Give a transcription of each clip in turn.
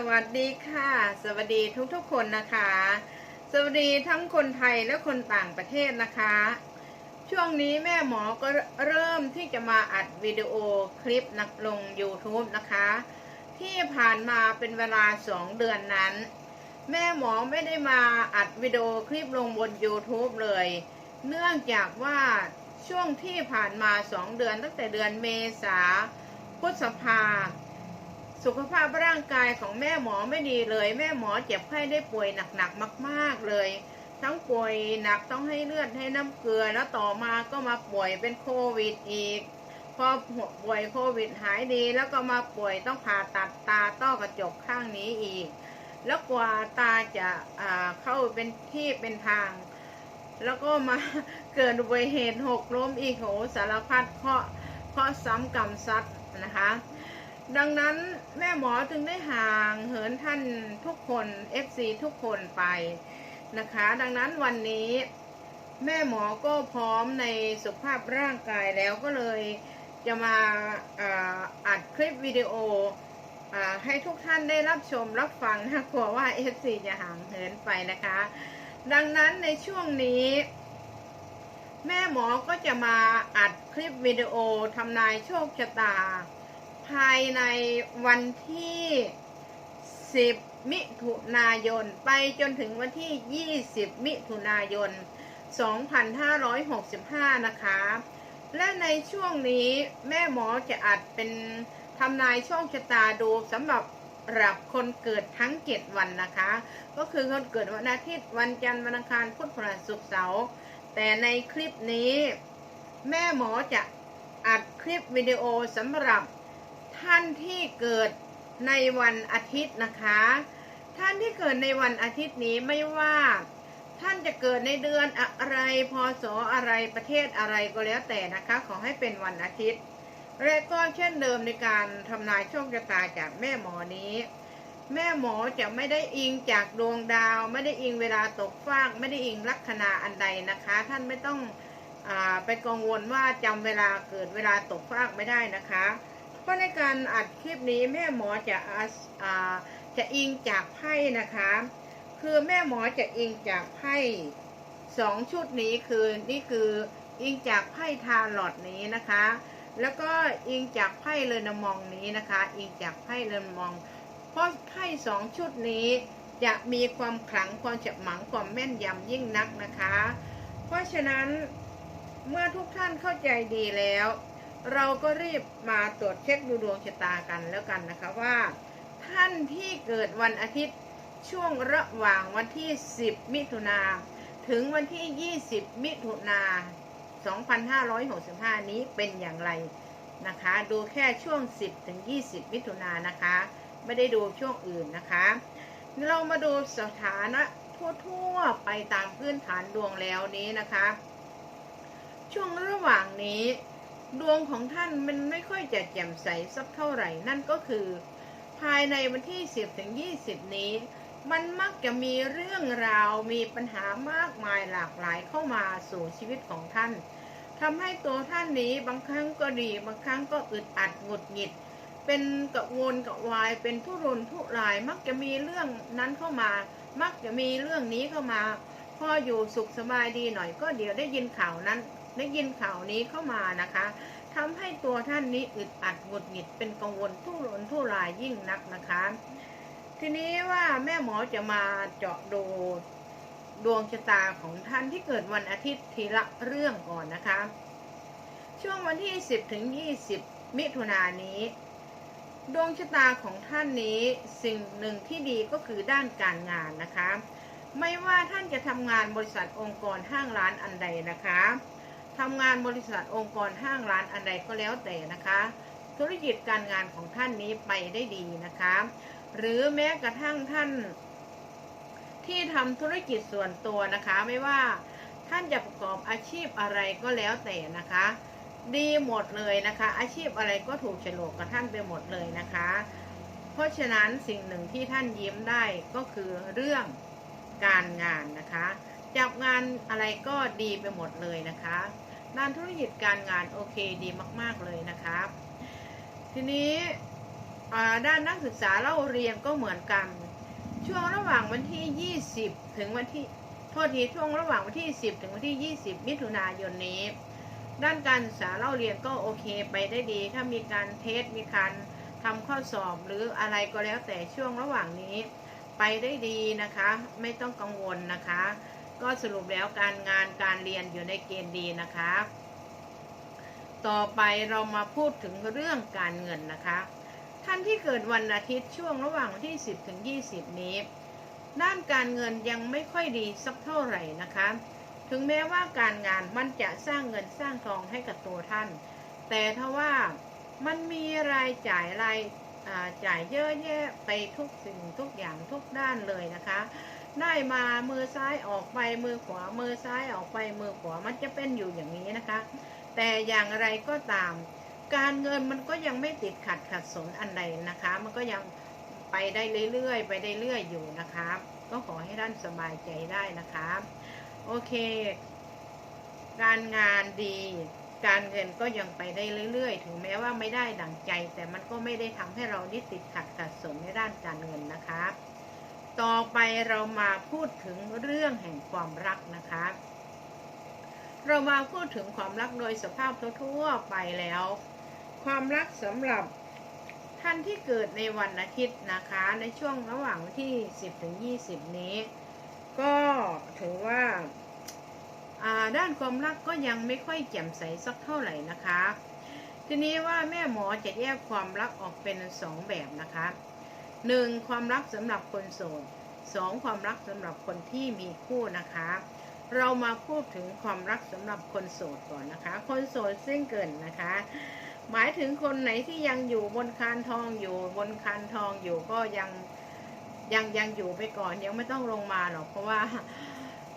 สวัสดีค่ะ สวัสดีทุกๆคนนะคะ สวัสดีทั้งคนไทยและคนต่างประเทศนะคะ ช่วงนี้แม่หมอก็เริ่มที่จะมาอัดวิดีโอคลิปนักลง YouTube นะคะ ที่ผ่านมาเป็นเวลา2เดือนนั้น แม่หมอไม่ได้มาอัดวิดีโอคลิปลงบน YouTube เลย เนื่องจากว่าช่วงที่ผ่านมา2เดือนตั้งแต่เดือนเมษาพฤษภา สุขภาพร่างกายของแม่หมอไม่ดีเลย แม่หมอเจ็บไข้ได้ป่วยหนักๆมาก ๆเลย ทั้งป่วยหนักต้องให้เลือดให้น้ำเกลือแล้วต่อมาก็มาป่วยเป็นโควิดอีก พอป่วยโควิดหายดี แล้วก็มาป่วยต้องผ่าตัดตาต้อกระจกข้างนี้อีก แล้วกว่าตาจะาเข้าเป็นที่เป็นทาง แล้วก็มาเกิดอุบัติเหตุหกล้มอีกโหสารพัดเคราะห์เคราะห์ซ้ำกรรมซัดนะคะ ดังนั้นแม่หมอจึงได้ห่างเหินท่านทุกคน FC ทุกคนไปนะคะ ดังนั้นวันนี้ แม่หมอก็พร้อมในสุขภาพร่างกายแล้วก็เลยจะมาอัดคลิปวิดีโออให้ทุกท่านได้รับชมรับฟังนะกลัวว่า FC จะห่างเหินไปนะคะ ดังนั้นในช่วงนี้ แม่หมอก็จะมาอัดคลิปวิดีโอทำนายโชคชะตา ภายในวันที่ 10 มิถุนายน ไปจนถึงวันที่ 20 มิถุนายน 2565 นะคะ และในช่วงนี้แม่หมอจะอัดเป็นทำนายโชคชะตาดูสำหรับรับคนเกิดทั้ง 7 วันนะคะ ก็คือคนเกิดวันอาทิตย์วันจันทร์วันอังคารพุธพฤหัสศุกร์เสาร์แต่ในคลิปนี้ แม่หมอจะอัดคลิปวิดีโอสำหรับ ท่านที่เกิดในวันอาทิตย์นะคะ ท่านที่เกิดในวันอาทิตย์นี้ไม่ว่า ท่านจะเกิดในเดือนอะไรพศอะไรประเทศอะไรก็แล้วแต่นะคะ ขอให้เป็นวันอาทิตย์ และก็เช่นเดิมในการทำนายโชคชะตาจากแม่หมอนี้ แม่หมอจะไม่ได้อิงจากดวงดาว ไม่ได้อิงเวลาตกฟากไม่ได้อิงลัคนาอันใดนะคะ ท่านไม่ต้องอไปกังวลว่าจำเวลาเกิดเวลาตกฟากไม่ได้นะคะ ราะในการอัดคลิปนี้แม่หมอจะอาอ่าจะอิงจากไพ่นะคะ คือแม่หมอจะอิงจากไพ่สองชุดนี้คือนี่คืออิงจากไพ่ทาลอดนี้นะคะ แล้วก็อิงจากไพ่เลนมองนี้นะคะ อิงจากไพ่เลนมอง เพราะไพ่สองชุดนี้จะมีความขลังความฉมังความแม่นยำยิ่งนักนะคะ เพราะฉะนั้นเมื่อทุกท่านเข้าใจดีแล้ว เราก็รีบมาตรวจเช็คดูดวงชะตากันแล้วกันนะคะว่า ท่านที่เกิดวันอาทิตย์ช่วงระหว่างวันที่ 10 มิถุนาถึงวันที่ 20 มิถุนา2565 นี้เป็นอย่างไรนะคะ ดูแค่ช่วง 10 ถึง 20 มิถุนานะคะ ไม่ได้ดูช่วงอื่นนะคะ เรามาดูสถานะทั่วๆไปตามพื้นฐานดวงแล้วนี้นะคะ ช่วงระหว่างนี้ ดวงของท่านมันไม่ค่อยจะแจ่มใสสักเท่าไหร่ นั่นก็คือ ภายในวันที่ 10ถึง20 นี้ มันมักจะมีเรื่องราวมีปัญหามากมายหลากหลายเข้ามาสู่ชีวิตของท่านทำให้ตัวท่านนี้บางครั้งก็ดี บางครั้งก็อึดอัดหงุดหงิด เป็นกระวนกระวายเป็นทุรนทุราย มักจะมีเรื่องนั้นเข้ามา มักจะมีเรื่องนี้เข้ามา พ่ออยู่สุขสบายดีหน่อยก็เดี๋ยวได้ยินข่าวนั้น ได้ยินข่าวนี้เข้ามานะคะทำให้ตัวท่านนี้อึดอัดหงุดหงิดเป็นกังวลทุรนทุรายยิ่งนักนะคะ ทีนี้ว่าแม่หมอจะมาเจาะดูดวงชะตาของท่านที่เกิดวันอาทิตย์ทีละเรื่องก่อนนะคะ ช่วงวันที่ 10ถึง20 มิถุนายนนี้ ดวงชะตาของท่านนี้สิ่งหนึ่งที่ดีก็คือด้านการงานนะคะ ไม่ว่าท่านจะทำงานบริษัทองค์กรห้างร้านอันใดนะคะทำงานบริษัทองค์กรห้างร้านอันใดก็แล้วแต่นะคะ ธุรกิจการงานของท่านนี้ไปได้ดีนะคะ หรือแม้กระทั่งท่าน ที่ทำธุรกิจส่วนตัวนะคะ ไม่ว่าท่านจะประกอบอาชีพอะไรก็แล้วแต่นะคะ ดีหมดเลยนะคะ อาชีพอะไรก็ถูกฉลกกับท่านไปหมดเลยนะคะ เพราะฉะนั้นสิ่งหนึ่งที่ท่านยิ้มได้ก็คือเรื่อง การงานนะคะจับงานอะไรก็ดีไปหมดเลยนะคะด้านธุรกิจการงานโอเคดีมาก ๆเลยนะคะทีนี้ด้านนักศึกษาเล่าเรียนก็เหมือนกัน ช่วงระหว่างวันที่ 20 ถึงวันที่โทษทีช่วงระหว่างวันที่ 10 ถึงวันที่ 20 มิถุนายนนี้ ด้านการศึกษาเล่าเรียนก็โอเคไปได้ดี ถ้ามีการเทสมีการทำข้อสอบหรืออะไรก็แล้วแต่ช่วงระหว่างนี้ ไปได้ดีนะคะ ไม่ต้องกังวลนะคะ ก็สรุปแล้วการงานการเรียนอยู่ในเกณฑ์ดีนะคะ ต่อไปเรามาพูดถึงเรื่องการเงินนะคะ ท่านที่เกิดวันอาทิตย์ช่วงระหว่างที่ 10ถึง20 นี้ ด้านการเงินยังไม่ค่อยดีสักเท่าไหร่นะคะ ถึงแม้ว่าการงานมันจะสร้างเงินสร้างทองให้กับตัวท่าน แต่ถ้าว่ามันมีรายจ่ายราย จ่ายเยอะแยะไปทุกสิ่งทุกอย่างทุกด้านเลยนะคะ ได้มามือซ้ายออกไปมือขวามือซ้ายออกไปมือขวามันจะเป็นอยู่อย่างนี้นะคะ แต่อย่างไรก็ตาม การเงินมันก็ยังไม่ติดขัดขัดสนอันใดนะคะ มันก็ยังไปได้เรื่อยๆไปได้เรื่อยอยู่นะคะก็ขอให้ท่านสบายใจได้นะคะ โอเค การงานดี การเงินก็ยังไปได้เรื่อยๆ ถึงแม้ว่าไม่ได้ดั่งใจ แต่มันก็ไม่ได้ทำให้เรานิติดขัดขัดสนในด้านการเงินนะคะ ต่อไปเรามาพูดถึงเรื่องแห่งความรักนะคะ เรามาพูดถึงความรักโดยสภาพทั่วๆไปแล้ว ความรักสำหรับท่านที่เกิดในวันอาทิตย์นะคะ ในช่วงระหว่างที่ 10ถึง20 นี้ ก็ถือว่า ด้านความรักก็ยังไม่ค่อยแจ่มใสสักเท่าไหร่นะคะ ทีนี้ว่าแม่หมอจะแยกความรักออกเป็นสองแบบนะคะหนึ่งความรักสำหรับคนโสดสองความรักสำหรับคนที่มีคู่นะคะ เรามาพูดถึงความรักสำหรับคนโสดก่อนนะคะ คนโสดซึ่งเกินนะคะ หมายถึงคนไหนที่ยังอยู่บนคานทองอยู่บนคานทองอยู่ก็ยังยังยังอยู่ไปก่อนยังไม่ต้องลงมาหรอกเพราะว่า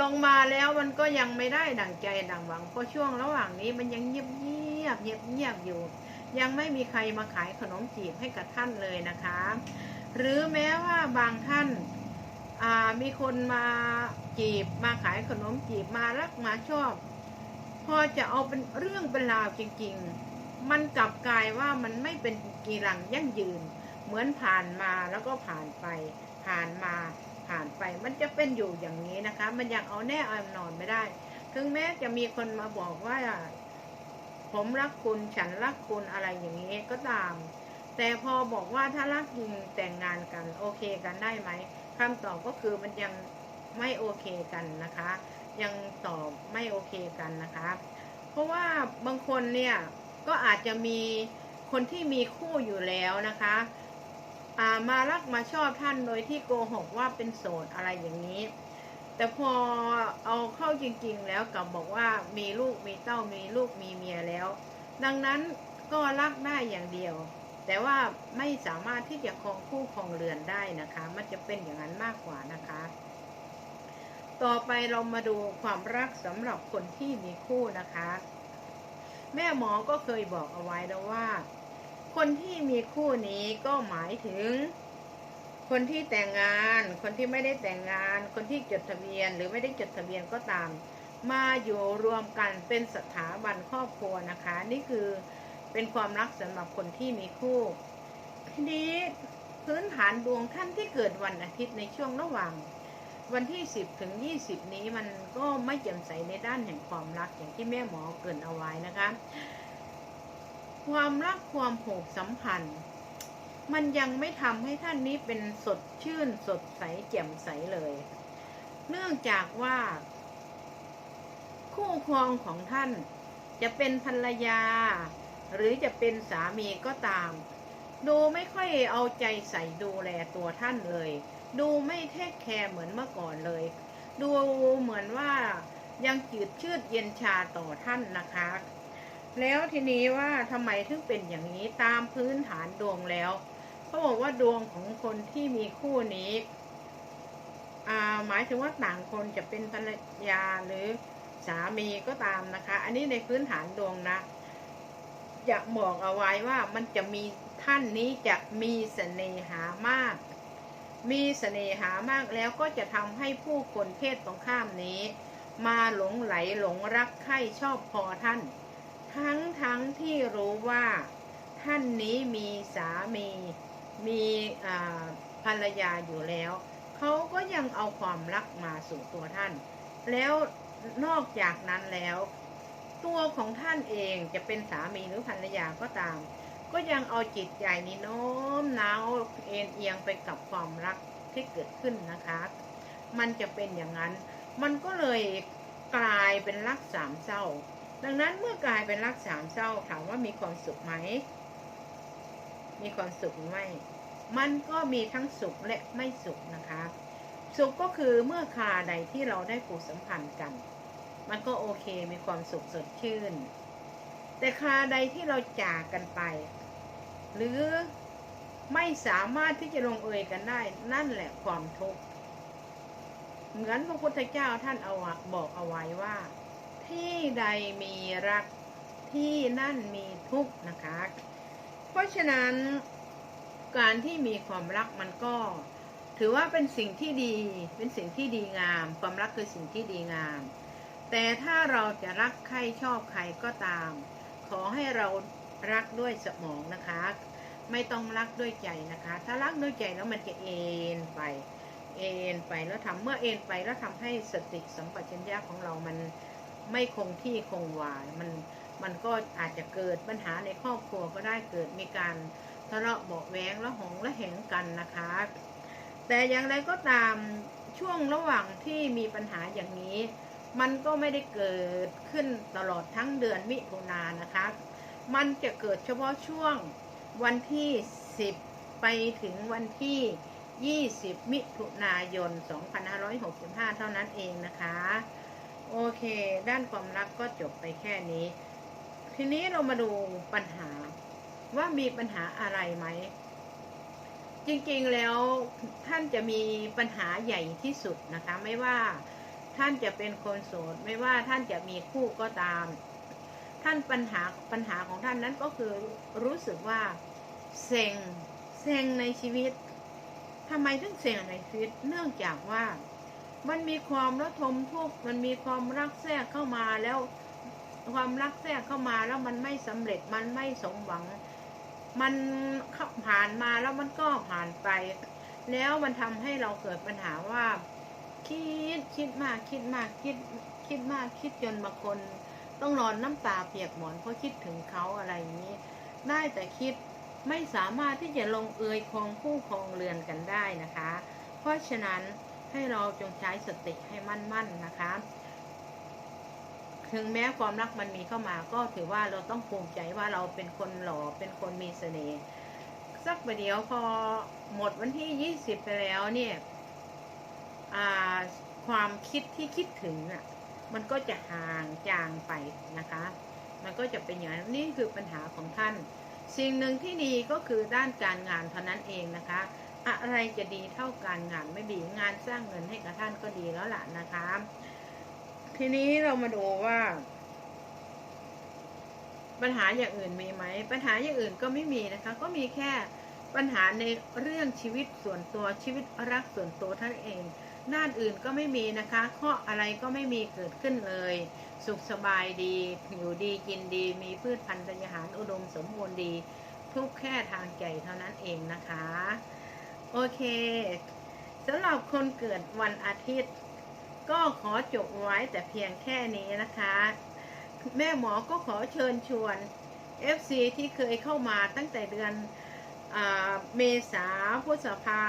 ลงมาแล้วมันก็ยังไม่ได้ดั่งใจดั่งหวังเพราะช่วงระหว่างนี้มันยังเงียบเงียบเงียบเงียบอยู่ ยังไม่มีใครมาขายขนมจีบให้กับท่านเลยนะคะ หรือแม้ว่าบางท่านามีคนมาจีบมาขายขนมจีบมารักมาชอบ พอจะเอาเป็นเรื่องเป็นราวจริง ๆ มันกลับกลายว่ามันไม่เป็นกีรังยั่งยืน เหมือนผ่านมาแล้วก็ผ่านไปผ่านมา ผ่านไป มันจะเป็นอยู่อย่างนี้นะคะ มันยังเอาแน่เอานอนไม่ได้ ถึงแม้จะมีคนมาบอกว่า ผมรักคุณฉันรักคุณอะไรอย่างนี้ก็ตาม แต่พอบอกว่าถ้ารักจริงแต่งงานกันโอเคกันได้ไหมคำตอบก็คือมันยังไม่โอเคกันนะคะ ยังตอบไม่โอเคกันนะคะ เพราะว่าบางคนเนี่ยก็อาจจะมีคนที่มีคู่อยู่แล้วนะคะ มารักมาชอบท่านโดยที่โกหกว่าเป็นโสดอะไรอย่างนี้ แต่พอเอาเข้าจริงๆแล้วกลับบอกว่ามีลูกมีเต้ามีลูกมีเมียแล้ว ดังนั้นก็รักได้อย่างเดียว แต่ว่าไม่สามารถที่จะครองคู่ครองเรือนได้นะคะ มันจะเป็นอย่างนั้นมากกว่านะคะ ต่อไปเรามาดูความรักสำหรับคนที่มีคู่นะคะ แม่หมอก็เคยบอกเอาไว้แล้วว่า คนที่มีคู่นี้ก็หมายถึง คนที่แต่งงาน คนที่ไม่ได้แต่งงาน คนที่จดทะเบียนหรือไม่ได้จดทะเบียนก็ตาม มาอยู่รวมกันเป็นสถาบันครอบครัวนะคะ นี่คือเป็นความรักสำหรับคนที่มีคู่ทีนี้พื้นฐานดวงท่านที่เกิดวันอาทิตย์ในช่วงระหว่าง วันที่ 10 ถึง 20 นี้มันก็ไม่แจ่มใสในด้านแห่งความรักอย่างที่แม่หมอเกินเอาไว้นะคะ ความรักความผูกสัมพันธ์ มันยังไม่ทำให้ท่านนี้เป็นสดชื่นสดใสแจ่มใสเลย เนื่องจากว่า คู่ครองของท่านจะเป็นภรรยา หรือจะเป็นสามีก็ตาม ดูไม่ค่อยเอาใจใส่ดูแลตัวท่านเลย ดูไม่เทคแคร์เหมือนเมื่อก่อนเลย ดูเหมือนว่ายังจืดชืดเย็นชาต่อท่านนะคะ แล้วทีนี้ว่าทำไมถึงเป็นอย่างนี้ตามพื้นฐานดวงแล้วเขาบอกว่าดวงของคนที่มีคู่นี้หมายถึงว่าต่างคนจะเป็นภรรยาหรือสามีก็ตามนะคะ อันนี้ในพื้นฐานดวงนะ จะบอกเอาไว้ว่ามันจะมีท่านนี้จะมีเสน่หามาก มีเสน่หามากแล้วก็จะทำให้ผู้คนเพศตรงข้ามนี้ มาหลงไหลหลงรักใคร่ชอบพอท่าน ทั้งทั้งที่รู้ว่าท่านนี้มีสามีมีภรรยาอยู่แล้ว เขาก็ยังเอาความรักมาสู่ตัวท่าน แล้วนอกจากนั้นแล้ว ตัวของท่านเองจะเป็นสามีหรือภรรยาก็ตาม ก็ยังเอาจิตใจนี้โน้มน้าวเอ็นเอียงไปกับความรักที่เกิดขึ้นนะคะ มันจะเป็นอย่างนั้น มันก็เลยกลายเป็นรักสามเศร้า ดังนั้นเมื่อกลายเป็นรักสามเศร้าถามว่ามีความสุขไหม มีความสุขหรือไม่มันก็มีทั้งสุขและไม่สุขนะคะ สุขก็คือเมื่อคาใดที่เราได้ผูกสัมพันธ์กัน มันก็โอเคมีความสุขสดชื่น แต่คาใดที่เราจากกันไป หรือไม่สามารถที่จะลงเอยกันได้ นั่นแหละความทุกข์เหมือนพระพุทธเจ้าท่านเอาบอกเอาไว้ว่า ที่ใดมีรักที่นั่นมีทุกข์นะคะ เพราะฉะนั้นการที่มีความรักมันก็ ถือว่าเป็นสิ่งที่ดี เป็นสิ่งที่ดีงาม ความรักคือสิ่งที่ดีงาม แต่ถ้าเราจะรักใครชอบใครก็ตาม ขอให้เรารักด้วยสมองนะคะ ไม่ต้องรักด้วยใจนะคะ ถ้ารักด้วยใจแล้วมันจะเอ็นไป เอ็นไปแล้วทำเมื่อเอ็นไปแล้วทำให้สติสัมปชัญญะของเรามัน ไม่คงที่คงวามันมันก็อาจจะเกิดปัญหาในครอบครัวก็ได้เกิดมีการทะเลาะเบาะแว้งและหงและแหงกันนะคะ แต่อย่างไรก็ตามช่วงระหว่างที่มีปัญหาอย่างนี้ มันก็ไม่ได้เกิดขึ้นตลอดทั้งเดือนมิถุนายนนะคะ มันจะเกิดเฉพาะช่วงวันที่ 10 ไปถึงวันที่ 20 มิถุนายน 2565 เท่านั้นเองนะคะ โอเค ด้านความรักก็จบไปแค่นี้ ทีนี้เรามาดูปัญหาว่ามีปัญหาอะไรไหม จริงๆแล้วท่านจะมีปัญหาใหญ่ที่สุดนะคะ ไม่ว่าท่านจะเป็นคนโสด ไม่ว่าท่านจะมีคู่ก็ตาม ท่านปัญหาปัญหาของท่านนั้นก็คือรู้สึกว่าเซ็งเซ็งในชีวิตทำไมถึงเซ็งในชีวิต เนื่องจากว่า มันมีความระทมทุกข์มันมีความรักแทรกเข้ามาแล้ว ความรักแทรกเข้ามาแล้วมันไม่สำเร็จมันไม่สมหวัง มันผ่านมาแล้วมันก็ผ่านไป แล้วมันทำให้เราเกิดปัญหาว่า คิดคิดมากคิดมากคิดคิดมากคิดจนบางคน ต้องนอนน้ำตาเปียกหมอนเพราะคิดถึงเขาอะไรอย่างนี้ ได้แต่คิดไม่สามารถที่จะลงเอยคองคู่คองเรือนกันได้นะคะ เพราะฉะนั้น ให้เราจงใช้สติให้มั่นๆนะคะ ถึงแม้ความรักมันมีเข้ามาก็ถือว่าเราต้องภูมิใจว่าเราเป็นคนหล่อเป็นคนมีเสน่ห์สักประเดี๋ยวพอหมดวันที่ยี่สิบไปแล้วเนี่ยความคิดที่คิดถึงอะมันก็จะห่างจางไปนะคะ มันก็จะเป็นอย่างนั้นนี่คือปัญหาของท่าน สิ่งหนึ่งที่ดีก็คือด้านการงานเท่านั้นเองนะคะ อะไรจะดีเท่าการงานไม่ดีงานสร้างเงินให้กับท่านก็ดีแล้วล่ะนะคะ ทีนี้เรามาดูว่า ปัญหาอย่างอื่นมีไหม ปัญหาอย่างอื่นก็ไม่มีนะคะ ก็มีแค่ปัญหาในเรื่องชีวิตส่วนตัวชีวิตรักส่วนตัวท่านเอง ด้านอื่นก็ไม่มีนะคะข้ออะไรก็ไม่มีเกิดขึ้นเลย สุขสบายดี อยู่ดีกินดี มีพืชพันธุ์ธัญญาหารอุดมสมบูรณ์ดี ทุกแค่ทางใจเท่านั้นเองนะคะ โอเคสำหรับคนเกิดวันอาทิตย์ ก็ขอจบไว้แต่เพียงแค่นี้นะคะ แม่หมอก็ขอเชิญชวน FC ที่เคยเข้ามาตั้งแต่เดือนเมษาพฤษภา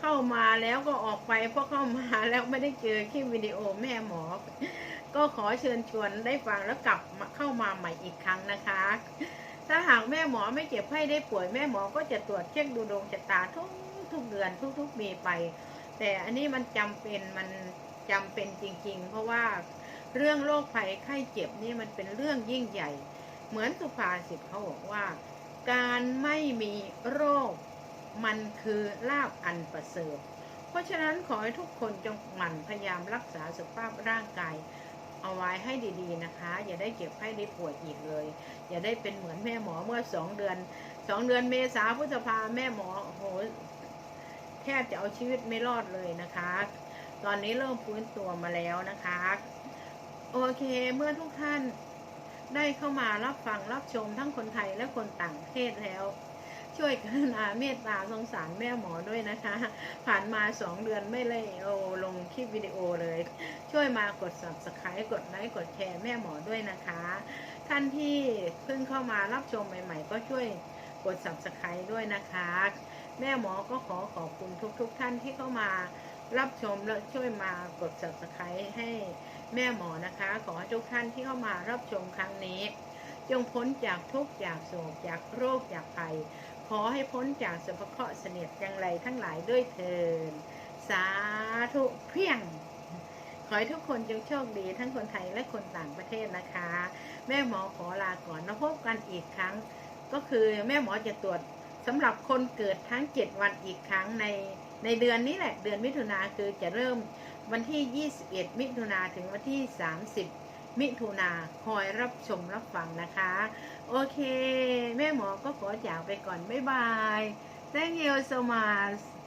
เข้ามาแล้วก็ออกไปเพราะเข้ามาแล้วไม่ได้เจอคลิปวิดีโอแม่หมอ ก็ขอเชิญชวนได้ฟังแล้วกลับมาเข้ามาใหม่อีกครั้งนะคะ ถ้าหากแม่หมอไม่เจ็บไข้ได้ป่วยแม่หมอก็จะตรวจเช็คดูดวงชะตาทุก ทุกเดือนทุกๆปีไป แต่อันนี้มันจำเป็นมันจำเป็นจริง ๆ เพราะว่าเรื่องโรคภัยไข้เจ็บนี่มันเป็นเรื่องยิ่งใหญ่ เหมือนสุภาษิตเขาบอกว่า การไม่มีโรคมันคือลาบอันประเสริฐ เพราะฉะนั้นขอให้ทุกคนจงหมั่นพยายามรักษาสุขภาพร่างกายเอาไว้ให้ดีๆนะคะ อย่าได้เก็บให้ได้ป่วยอีกเลย อย่าได้เป็นเหมือนแม่หมอเมื่อสองเดือนสองเดือนเมษาพฤษภาแม่หมอโห แทบจะเอาชีวิตไม่รอดเลยนะคะ ตอนนี้เริ่มฟื้นตัวมาแล้วนะคะ โอเคเมื่อทุกท่านได้เข้ามารับฟังรับชมทั้งคนไทยและคนต่างประเทศแล้ว ช่วยกรุณาเมตตาสงสารแม่หมอด้วยนะคะ ผ่านมาสองเดือนไม่เลยโอลงคลิปวิดีโอเลย ช่วยมากด subscribe กดไลค์กดแชร์แม่หมอด้วยนะคะ ท่านที่เพิ่งเข้ามารับชมใหม่ ๆ ก็ช่วยกด subscribe ด้วยนะคะ แม่หมอก็ขอขอบคุณทุกๆท่านที่เข้ามารับชมและช่วยมากด subscribe ให้แม่หมอนะคะ ขอให้ทุกท่านที่เข้ามารับชมครั้งนี้ จงพ้นจากทุกข์จากโศกจากโรคจากภัย ขอให้พ้นจากสภเคราะห์เสนียดจังไรทั้งหลายด้วยเถิดสาธุเพียง ขอให้ทุกคนจงโชคดีทั้งคนไทยและคนต่างประเทศนะคะ แม่หมอขอลาก่อนแล้วพบกันอีกครั้ง ก็คือแม่หมอจะตรวจ สำหรับคนเกิดทั้ง 7 วันอีกครั้งในในเดือนนี้แหละ เดือนมิถุนาคือจะเริ่มวันที่ 21 มิถุนาถึงวันที่ 30 มิถุนาคอยรับชมรับฟังนะคะ โอเค แม่หมอก็ขอจากไปก่อน บ๊ายบาย thank you so much